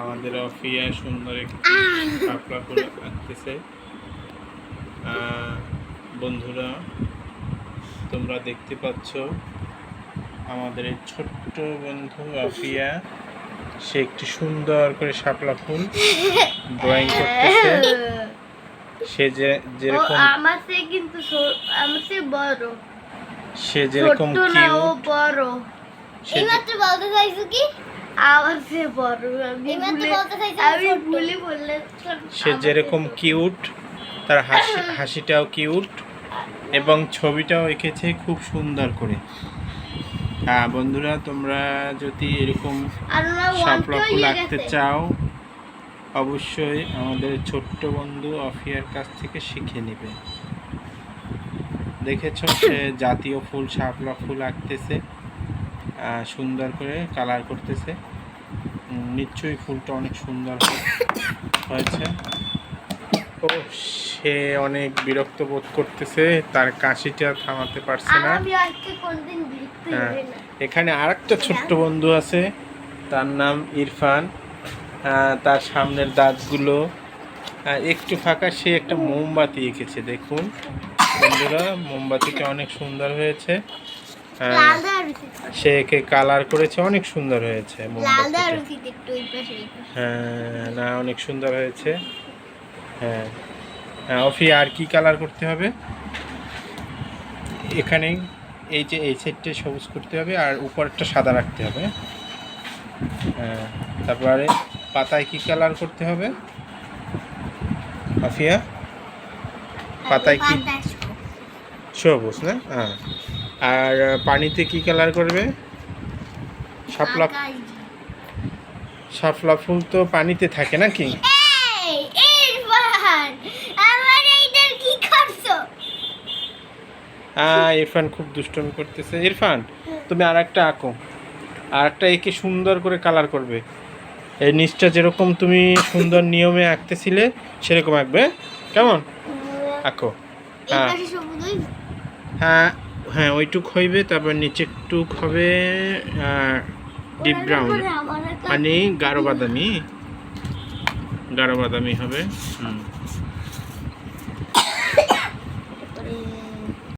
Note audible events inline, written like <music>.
আমাদের অফিয়া সুন্দর একটি শাপলা ফুল আঁকতেছে। বন্ধুরা তোমরা দেখতে পাচ্ছ আমাদের এই ছোট্ট বন্ধু অফিয়া সে একটি সুন্দর করে শাপলা ফুল ড্রয়িং করতেছে। সে যে যেরকম আমার থেকে কিন্তু আমার থেকে বড়। সে যেরকম কিউট বড়। এইমাত্র বলতে চাইছো কি? বড় আমি আমি ভুলে সে যেরকম কিউট তার হাসি <coughs> হাসিটাও কিউট এবং ছবিটাও এঁকেছে খুব সুন্দর করে। হ্যাঁ বন্ধুরা তোমরা যদি এরকম ফুল আঁকতে চাও অবশ্যই আমাদের ছোট্ট বন্ধু অফিয়ার কাছ থেকে শিখে নেবে। দেখেছ সে জাতীয় ফুল শাপলা ফুল আঁকতেছে। সুন্দর করে কালার করতেছে। নিশ্চয়ই ফুলটা অনেক সুন্দর হয়েছে। ও সে অনেক বিরক্ত বোধ করতেছে তার কাশিটা থামাতে পারছে না। আমি আজকে কোনদিন বিরক্ত হ্যাঁ। এখানে আরেকটা ছোট্ট বন্ধু আছে তার নাম ইরফান। তার সামনের দাঁতগুলো একটু ফাঁকা সে একটা মোমবাতি এঁকেছে দেখুন। বন্ধুরা মোমবাতিটা অনেক সুন্দর হয়েছে। সে একে কালার করেছে অনেক সুন্দর হয়েছে। হ্যাঁ না অনেক সুন্দর হয়েছে। হ্যাঁ হ্যাঁ অফি আর কি কালার করতে হবে? এখানে এই যে এই সাইডটা সবুজ করতে হবে আর উপরটা সাদা রাখতে হবে। হ্যাঁ তারপরে পাতায় কি কালার করতে হবে? আফিয়া পাতায় কি। সবুজ না? হ্যাঁ। আর পানিতে কি কালার করবে? শাপলা। শাপলা ফুল তো পানিতে থাকে নাকি? ইরফান, কি করছ? হ্যাঁ ইরফান খুব দুষ্টমি করতেছে। ইরফান তুমি আর একটা আঁকো। আর একটা একে সুন্দর করে কালার করবে। এই নিচটা যেরকম তুমি সুন্দর নিয়মে আঁকতেছিলে সেরকম আঁকবে কেমন? আঁকো। হ্যাঁ। হ্যাঁ হ্যাঁ ওইটুক হইবে তারপর নিচে টুক হবে ডিপ ব্রাউন মানে গাঢ় বাদামি গাঢ় বাদামি হবে হুম।